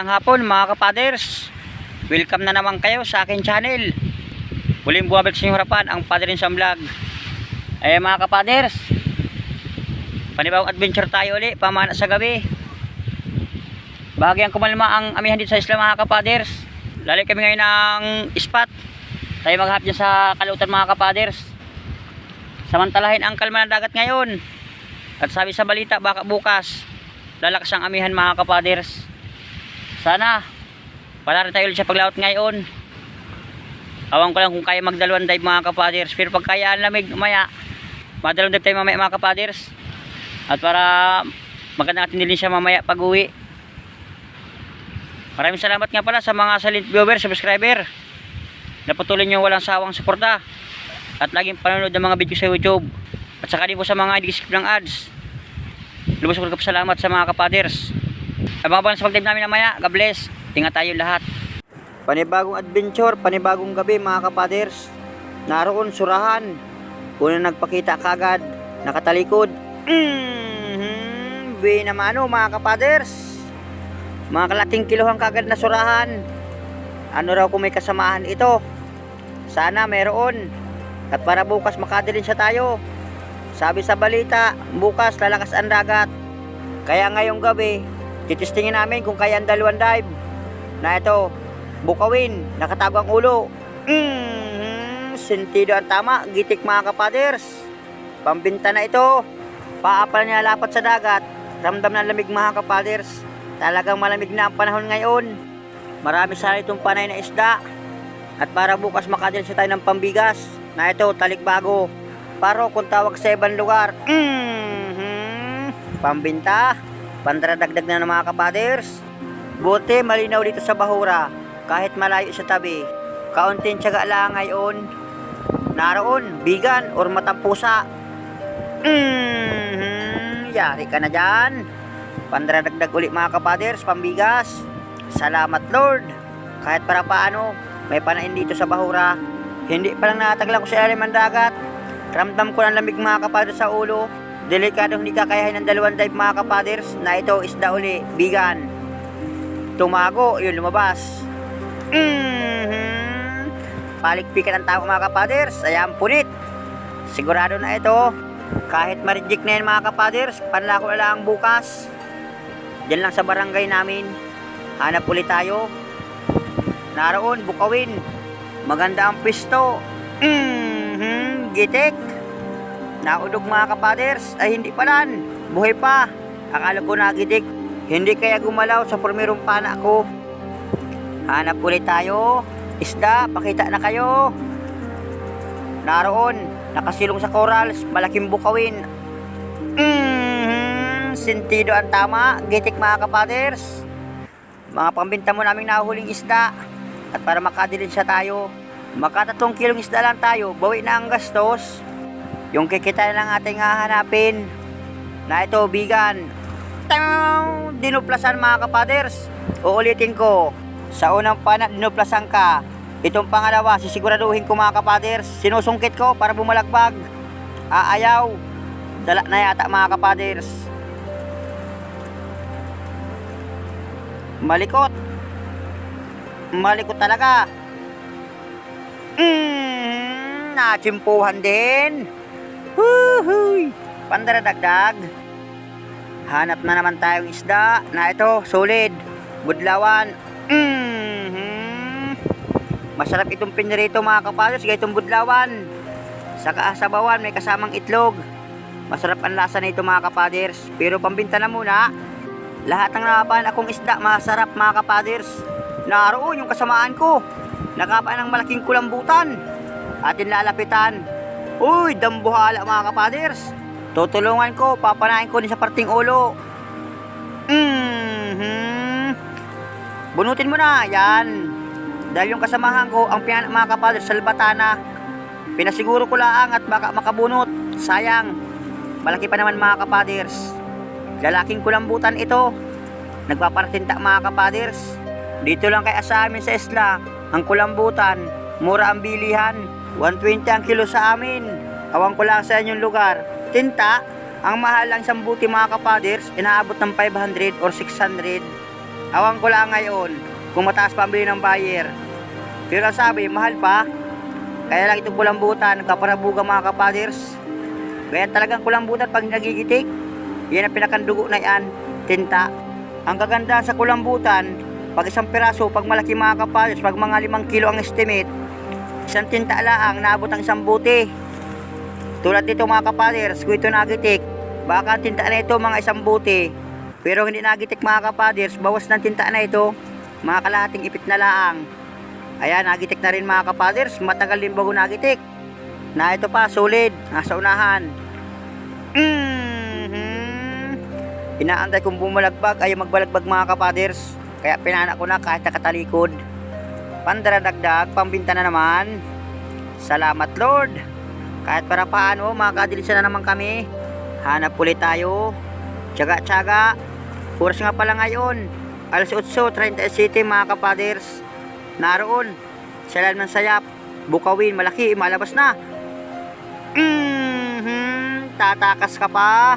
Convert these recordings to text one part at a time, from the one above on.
Mapagpalang hapon mga kapaders. Welcome na naman kayo sa akin channel. Muling bumabalik sa inyong harapan ang Padre sa Vlog. Ay mga kapaders. Panibawang adventure tayo uli, pamana sa gabi. Bahagyang kumalma ang amihan dito sa isla mga kapaders. Lali kami ngayon ng spot. Tayo maghahap dyan sa kalutan mga kapaders. Samantalahin ang kalma ng dagat ngayon. At sabi sa balita baka bukas lalakas ang amihan mga kapaders. Sana wala rin tayo ulit sa paglaot ngayon. Awan ko lang kung kaya magdalawang dive mga kapaders. Pero pag kaya ang lamig umaya, madalawang dive tayo mamaya mga kapaders. At para maganda natin din siya mamaya pag uwi. Maraming salamat nga pala sa mga silent viewer, subscriber. Na patuloy nyo walang sawang suporta. At laging panonood ng mga video sa YouTube. At saka din po sa mga hindi skip ng ads. Lubos ko salamat sa mga kapaders. Abangan sa pag-dive namin mamaya. God bless. Ingat tayo lahat. Panibagong adventure, panibagong gabi mga kapaders. Naroon surahan. Una nagpakita kagad. Nakatalikod. Mm-hmm. Buwi naman ano mga kapaders. Mga kalating kilohang kagad na surahan. Ano raw kung may kasamahan ito? Sana meron. At para bukas makadilin siya tayo. Sabi sa balita, bukas lalakas ang dagat. Kaya ngayong gabi, titistingin namin kung kaya ang dalawang dive. Na ito, bukawin, nakatago ang ulo. Mm, sentido ang tama, gitik mga kapaders. Pambinta na ito. Paapal niya lapat sa dagat. Ramdam ng lamig mga kapaders. Talagang malamig na ang panahon ngayon. Marami sana itong panay na isda. At para bukas makadil siya tayo ng pambigas. Na ito, talikbago. Paro kung tawag sa ibang lugar. Mhm. Pambinta. Pandradagdag na ng mga kapaders. Buti malinaw dito sa Bahura. Kahit malayo sa tabi. Kaunting tiyaga lang ngayon. Naroon, bigan or matampusa. Mhm. Yari ka na dyan. Pandradagdag ulit mga kapaders, pambigas. Salamat Lord. Kahit para paano, may panain dito sa Bahura. Hindi pa lang nataglan ko sa ilalim ng dagat. Ramdam ko ng lamig mga kapaders sa ulo. Delikado hindi kakayahin ng dalawang dive mga kapaders na ito isda uli, bigan. Tumago, yun lumabas. Mhm. Palikpikan ang tao mga kapaders, ayan punit. Sigurado na ito. Kahit ma-reject na yan mga kapaders, panlako na lang bukas. Diyan lang sa barangay namin. Hanap ulit tayo. Naroon, bukawin. Maganda ang pisto. Mhm, gitik. Naudog mga kapaders, ay hindi palan. Buhay pa. Akala ko nagitik. Hindi kaya gumalaw sa formerong pana ko. Hanap ulit tayo. Isda, pakita na kayo. Naroon, nakasilong sa corals, malaking bukawin. Mhm, sentido ang tama. Gitik mga kapaders. Mga pambinta mo naming nahuling isda. At para makadilin siya tayo, makatatong kilong isda lang tayo, bawi na ang gastos. Yung kikita lang ating hahanapin. Na ito, bigan. Tang! Dinuplasan mga kapaders. Uulitin ko. Sa unang pana, dinuplasan ka. Itong pangalawa, sisiguraduhin ko mga kapaders. Sinusungkit ko para bumalagbag. Aayaw. Dala na yata mga kapaders. Malikot. Malikot talaga. Mm, nachimpuhan din. Huhuy. Pandaradagdag. Hanap na naman tayong isda na ito, solid. Budlawan. Mhm. Masarap itong pinirito mga kapalos, itong budlawan. Sa kaasabawan may kasamang itlog. Masarap ang lasa nito mga kapaders. Pero pambinta na muna. Lahat ng nakapan akong isda masarap mga kapaders. Naroon yung kasamaan ko. Nakapaan ng malaking kulambutan. Atin lalapitan. Uy, dambuhala mga kapaders. Tutulungan ko, papanain ko din sa parting ulo. Mhm. Bunutin mo na, yan. Dahil yung kasamahan ko, ang pinan mga kapaders sa Albatana. Pinasiguro ko lang at baka makabunot. Sayang. Malaki pa naman mga kapaders. Lalaking kulambutan ito. Nagpaparatinta mga kapaders. Dito lang kay sa amin sa isla, ang kulambutan, mura ang bilihan, 120 ang kilo sa amin. Awang ko lang sa inyong lugar. Tinta, ang mahal lang isang buti mga kapaders, inaabot ng 500 or 600. Awang ko lang ngayon kung mataas pa ang bili ng buyer. Pero ang sabi, mahal pa. Kaya lang itong kulambutan, kaparabuga mga kapaders. Kaya talagang kulambutan pag nagigitik, yan ang pinakandugo na yan, tinta. Ang kaganda sa kulambutan, pag isang piraso, pag malaki mga kapaders, pag mga limang kilo ang estimate, isang tinta laang, naabot ang isang buti. Tulad dito mga kapaders, kung ito nagitik, baka ang tinta na ito mga isang buti. Pero hindi nagitik mga kapaders, bawas ng tinta na ito, mga kalahating ipit na laang. Ayan, nagitik na rin mga kapaders, matagal din bago nagitik. Na ito pa, solid, nasa unahan. Mhm. Inaantay kong bumalagbag, ay magbalagbag mga kapaders. Kaya pinana ko na kahit nakatalikod. Pandaradagdag, pambinta na naman. Salamat Lord. Kahit para paano, makakadilisa na naman kami. Hanap ulit tayo. Tsaga-tsaga. Oras nga pala ngayon. Alas 8.37 mga kapaders. Naroon. Sa ng sayap. Bukawin, malaki, malabas na. Mhm, tatakas ka pa.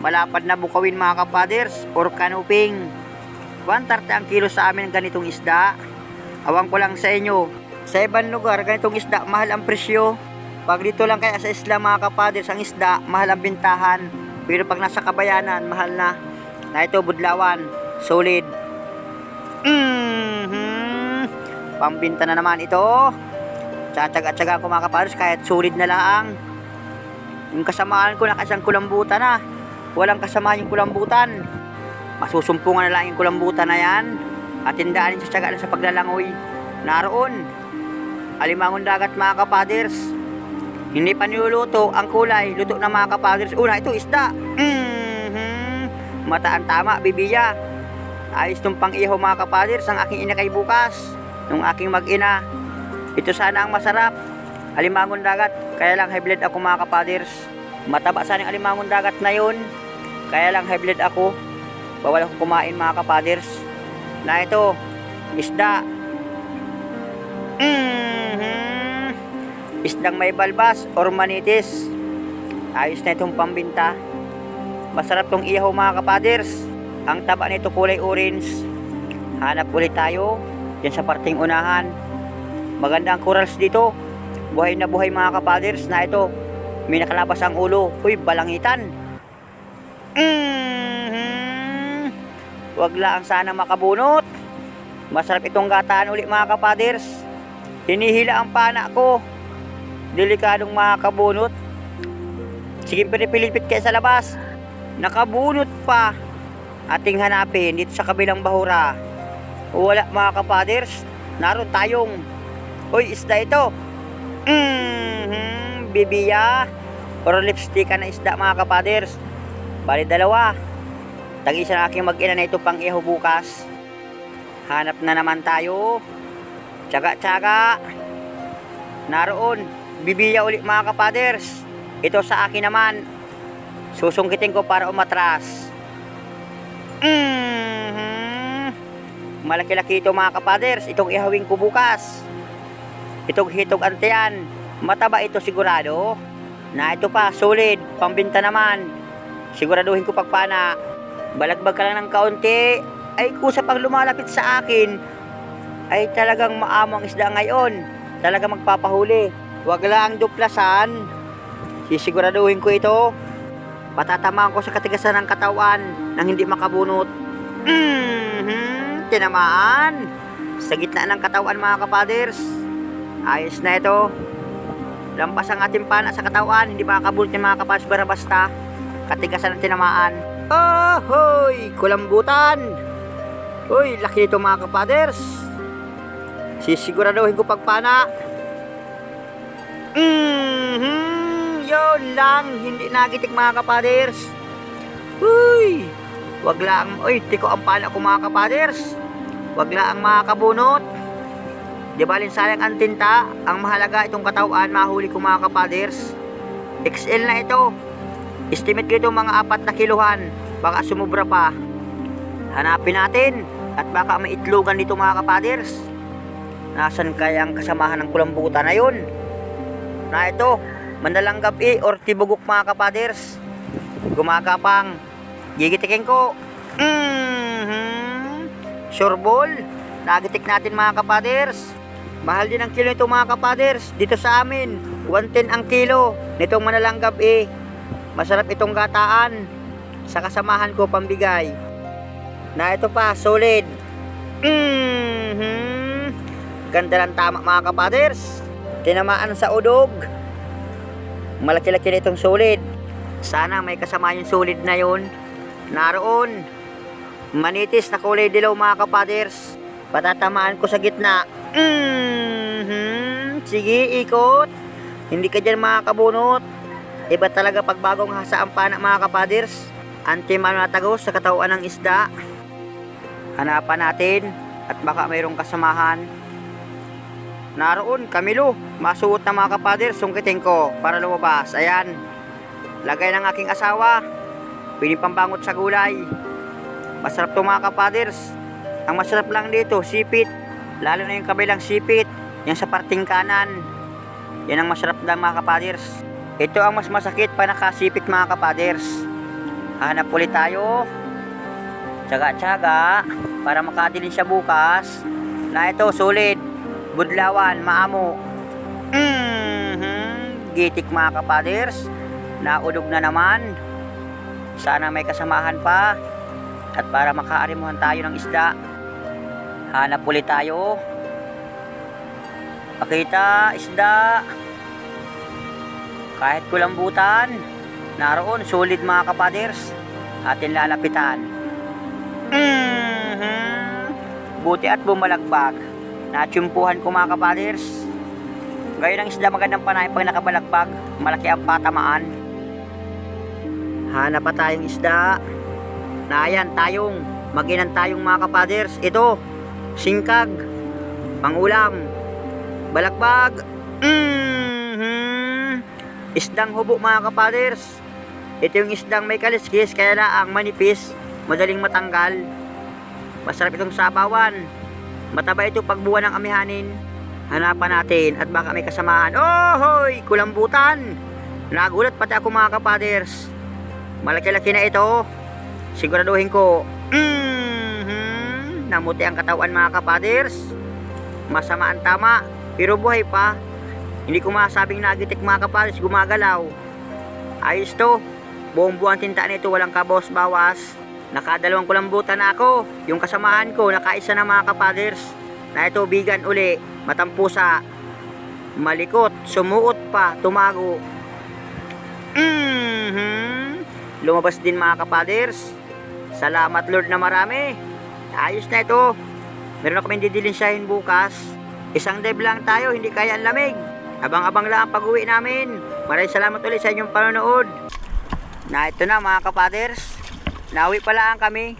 Malapad na bukawin mga kapaders or kanuping. 130 ang kilo sa amin ng ganitong isda. Awang ko lang sa inyo. Sa ibang lugar, ganitong isda, mahal ang presyo. Pag dito lang kaya sa isla mga kapaders, ang isda, mahal ang bintahan. Pero pag nasa kabayanan, mahal na. Na ito, budlawan. Solid. Mhm. Pambinta na naman ito. Tsatsaga-tsaga ako mga kapaders, kahit solid na lang. Yung kasamaan ko, nakasang kulambutan na. Walang kasama yung kulambutan. Masusumpungan na lang yung kulambutan na yan. At tindaan sa tsaga sa paglalangoy. Naroon. Alimangon dagat mga kapaders. Hindi pa niluluto ang kulay. Luto na mga kapaders. Una, ito isda. Mhm. Mataan tama, bibiya. Ayos tong pang iho mga kapaders. Ang aking ina kay bukas. Nung aking mag-ina. Ito sana ang masarap. Alimangon dagat. Kaya lang high ako mga kapaders. Mataba sana yung alimangon dagat na yun. Kaya lang high ako. Bawal ako kumain mga kapaders. Na ito, isda. Mhm. Isdang may balbas or manitis. Ayos na itong pambinta. Masarap tong ihaw mga kapaders. Ang taba nito kulay orange. Hanap ulit tayo. Yan sa parting unahan. Maganda ang corals dito. Buhay na buhay mga kapaders na ito. May nakalabas ang ulo. Uy, balangitan. Mhm. Wag lang sana makabunot. Masarap itong gataan uli mga kapaders. Hinihila ang pana ko. Delikadong makakabunot. Sige pinipilipit kayo sa labas. Nakabunot pa. Ating hanapin dito sa kabilang bahura. Wala mga kapaders. Naroon tayong. Uy, isda ito. Mhm, bibiya. Or lipstick na isda mga kapaders. Bali dalawa. Tag-isa na aking mag-ina na ito pang iho bukas. Hanap na naman tayo. Tsaga-tsaga. Naroon. Bibiya ulit mga kapaders. Ito sa akin naman. Susungkitin ko para umatras. Mhm. Malaki-laki ito mga kapaders. Itong ihawin ko bukas. Itong hitog antiyan. Mataba ito sigurado. Na ito pa, solid. Pambinta naman. Siguraduhin ko pagpana. Balagbag ka lang ng kaunti. Ay kusa pag lumalapit sa akin. Ay talagang maamang isda ngayon. Talagang magpapahuli. Huwag lang duplasan. Sisiguraduhin ko ito. Patatamaan ko sa katigasan ng katawan nang hindi makabunot. Mhm, tinamaan. Sa gitna ng katawan mga kapaders. Ayos na ito. Lampas ang ating pana sa katawan, hindi makakabunot yung mga kapaders bara basta. Katigasan ng tinamaan. Ahoy! Kulambutan! Uy, laki nito mga kapaders. Sisiguraduhin ko pagpana. Mhm, yun lang, hindi nagitik mga kapaders. Uy, wag lang, uy, tiko ang pana ko mga kapaders. Wag lang makakabunot. Di balin sayang ang tinta, ang mahalaga itong katawan, mahuli ko mga kapaders. XL na ito. Estimate ko mga apat na kiluhan. Baka sumubra pa. Hanapin natin. At baka may itlogan dito mga kapaders. Nasaan kaya ang kasamahan ng kulambutan na yun? Na ito, mandalang gabi or tibugok mga kapaders. Gumagapang. Gigitikin ko. Mhm. sureball. Nagitik natin mga kapaders. Mahal din ang kilo nito mga kapaders. Dito sa amin, 110 ang kilo. Nitong manalanggab eh. Masarap itong gataan. Sa kasamahan ko pambigay. Na ito pa, solid. Mhm. Ganda ng tama mga kapaders. Tinamaan sa udog. Malaki-laki na itong solid. Sana may kasama yung solid na yun. Naroon. Manitis na kulay dilaw mga kapaders. Patatamaan ko sa gitna. Mhm. Sige, ikot. Hindi ka dyan mga kabunot. Iba talaga pag bagong hasa ang pana mga kapaders. Anti-manatagos sa katawan ng isda. Hanapan natin at baka mayroong kasamahan. Naroon, Camilo. Masuot na mga kapaders, sungkitin ko para lumabas. Ayan. Lagay ng aking asawa. Piling pambangot sa gulay. Masarap to mga kapaders. Ang masarap lang dito, sipit. Lalo na yung kabilang sipit. Yung sa parting kanan. Yan ang masarap lang mga kapaders. Ito ang mas masakit pa nakasipit mga kapaders. Hanap ulit tayo. Tsaga-tsaga para makadilin siya bukas. Na ito, solid. Budlawan, maamo. Mhm. Gitik mga kapaders. Naudog na naman. Sana may kasamahan pa. At para makaarimuhan tayo ng isda. Hanap ulit tayo. Pakita, isda. Kahit kulambutan. Naroon, solid mga kapaders. Atin lalapitan. Mhm. Buti at bumalagbag. Natsyumpuhan ko mga kapaders. Ngayon ang isda magandang panay pag nakabalagbag. Malaki ang patamaan. Hanap pa tayong isda. Na ayan, tayong. Maginan tayong mga kapaders. Ito, singkag. Pangulam. Balagbag. Mhm. Isdang hubo mga kapaders. Ito yung isdang may kaliskis kaya na ang manipis, madaling matanggal. Masarap itong sabawan. Mataba ito pag buwan ng amihanin. Hanapan natin at baka may kasamahan. Oh, hoy! Kulambutan! Nagulat pati ako mga kapaders. Malaki-laki na ito. Siguraduhin ko. Mhm. Namuti ang katawan mga kapaders. Masama ang tama. Pero buhay pa. Hindi ko masabing nagitik mga kapaders. Gumagalaw. Ayos to. Buong buwan tinta nito walang kabos bawas. Nakadalawang kulambutan na ako. Yung kasamahan ko, nakaisa na mga kapaders. Na ito, bigan uli. Matampusa. Malikot. Sumuot pa. Tumago. Mhm. Lumabas din mga kapaders. Salamat Lord na marami. Ayos na ito. Meron na kami didilinsyahin bukas. Isang dive lang tayo, hindi kaya ang lamig. Abang-abang lang ang pag-uwi namin. Maraming salamat ulit sa inyong panonood. Na ito na mga kapaders. Nawi pa lang kami.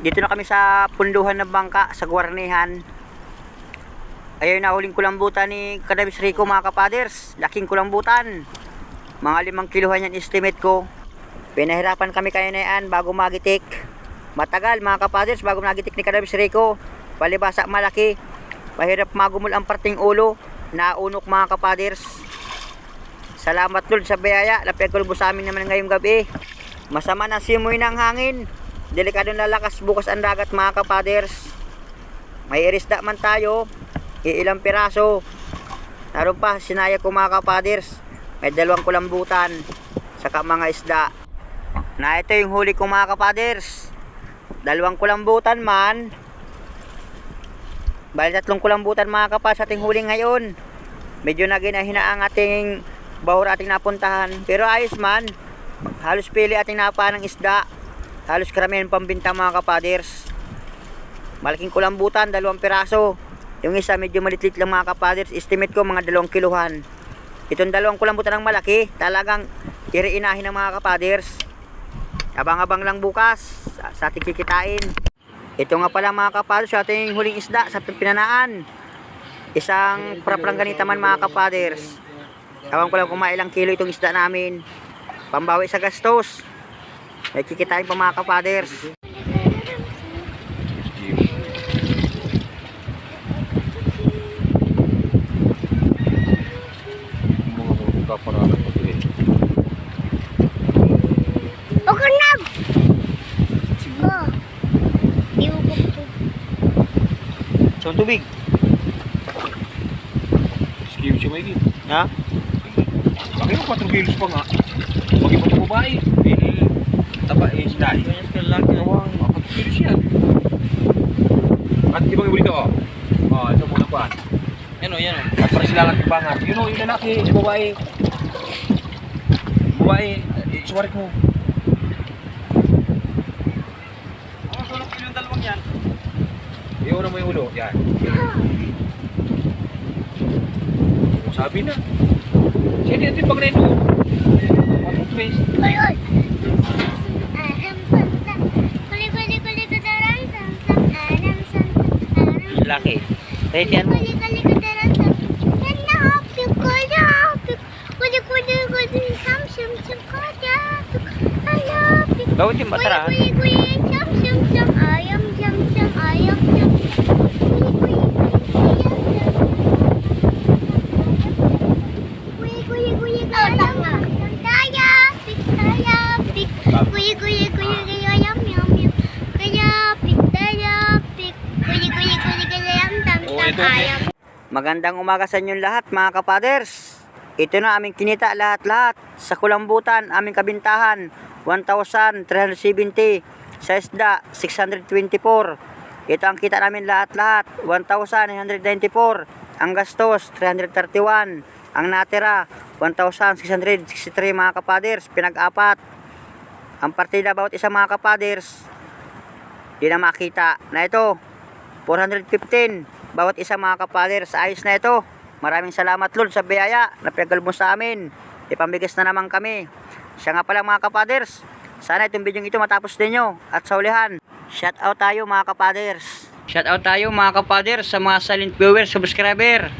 Dito na kami sa punduhan ng bangka sa Guarnihan. Ayun na huling kulambutan ni Kadabis Rico mga kapaders. Laking kulambutan. Mga limang kiluhan yan estimate ko. Pinahirapan kami kayo na yan bago magitik. Matagal mga kapaders bago nagitik ni Kadabis Rico. Palibasa malaki. Mahirap magumul ang parting ulo. Naunok mga kapaders. Salamat Lord sa biyaya. Lapagkulbo sa amin naman ngayong gabi. Masama na simoy ng hangin. Delikado na lakas bukas ang dagat mga kapaders. May irisda man tayo. Iilang piraso. Naroon pa, sinaya ko mga kapaders. May dalawang kulambutan. Saka mga isda. Na ito yung huli ko mga kapaders. Dalawang kulambutan man. Bali tatlong kulambutan mga kapal sa ating huli ngayon. Medyo naginahina ang ating bahur ating napuntahan. Pero ayos man. Halos pili ating napa ng isda. Halos karamihan pambinta mga kapaders. Malaking kulambutan, dalawang piraso. Yung isa medyo malitlit lang mga kapaders. Estimate ko mga dalawang kiluhan. Itong dalawang kulambutan ng malaki, talagang iriinahin ng mga kapaders. Abang-abang lang bukas sa ating kikitain. Ito nga pala mga kapaders sa ating huling isda sa pinanaan. Isang praplang ganita man mga kapaders. Ewan ko lang kung mailang kilo itong isda namin. Pambawi sa gastos. May kikitain pa mga kapaders. mga buka para na pagli. Okay na! Oh, di mo po ito. Sa tubig. Skills siya may Ha? Bakit yung 4 kilos pa nga? Mag-iba sa babae. Eh, taba eh, sinay. Awang, 4 kilos yan. At di bang ibulito oh? Oh, ito muna pa. Yan o, yan o. At para sila lang kibangat. Yun oh, yung lalaki, yung babae. Babae, eh, suwarik mo. Ang sulok kilo yung dalawang yan. Iyon mo yung ulo. Yan. Oh, sabi na. Sige, ito yung pag na ito. Patong face. Laki. Kahit yan. Bawat yung batara. Kuya, kuya, kuya, kaya yum, yum, yum. Kaya, pik, kaya, pik. Kuya, kuya, kuya, kaya yum, tam, tam, ayam. Magandang umaga sa inyong lahat mga kapaders. Ito na aming kinita lahat-lahat. Sa kulambutan, aming kabintahan, 1,370. Sa isda, 624. Ito ang kita namin lahat-lahat, 1,994. Ang gastos, 331. Ang natira, 1,663 mga kapaders, pinag-apat. Ang partida bawat isa mga kapaders, di na makita na ito, 415 bawat isa mga kapaders ayos na ito. Maraming salamat Lord sa biyaya na pinagkal mo sa amin. Ipambigas na naman kami. Siya nga pala mga kapaders sana itong video ito matapos ninyo at sa ulihan. Shout out tayo mga kapaders. Shout out tayo mga kapaders sa mga silent viewer subscriber.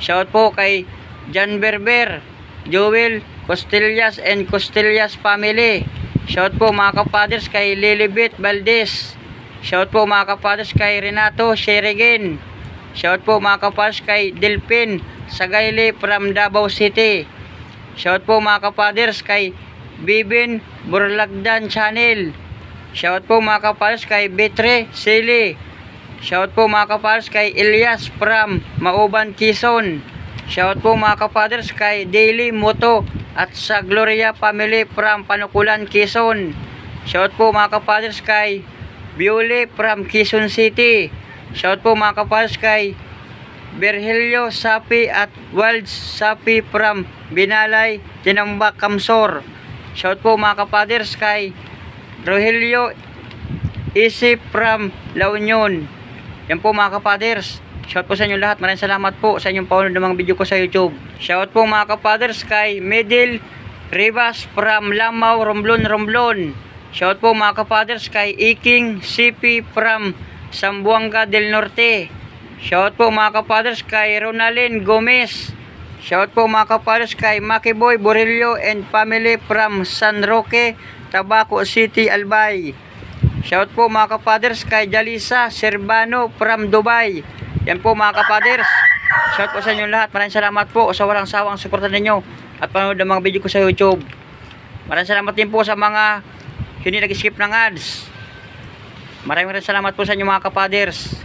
Shout po kay John Berber Joel Costillas and Costillas family shout po mga kapaders kay Lilibet Valdez Shout po mga kapadres kay Renato Sherigin. Shout po mga kapadres kay Delpin Sagayle from Davao City. Shout po mga kapadres kay Bibin Burlagdan Channel. Shout po mga kapadres kay Betre Sili. Shout po mga kapadres kay Elias from Mauban Quezon. Shout po mga kapadres kay Daily Moto at sa Gloria Family from Panukulan Quezon. Shout po mga kapadres kay Biole from Quezon City. Shout po mga kapadres kay Berhelio Sapi at Wilds Sapi from Binalay, Tinambak, Kamsor. Shout po mga kapaders kay Rogelio Isip from La Union. Yan po mga kapaders. Shout po sa inyo lahat. Maraming salamat po sa inyong paunod ng mga video ko sa YouTube. Shout po mga kapaders kay Medil Rivas from Lamau, Romblon, Romblon. Shout po mga kapaders kay Iking CP from Sambuanga del Norte. Shout po mga kapaders kay Ronalyn Gomez. Shout po mga kapaders kay Makiboy Borillo and family from San Roque, Tabaco City, Albay. Shout po mga kapaders kay Jalisa Servano from Dubai. Yan po mga kapaders. Shout po sa inyo lahat. Maraming salamat po sa walang sawang suporta ninyo at panood ng mga video ko sa YouTube. Maraming salamat din po sa mga hindi nag-skip ng ads. Maraming salamat po sa inyo mga kapaders.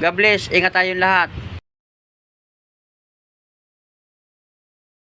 God bless. Ingat tayong lahat.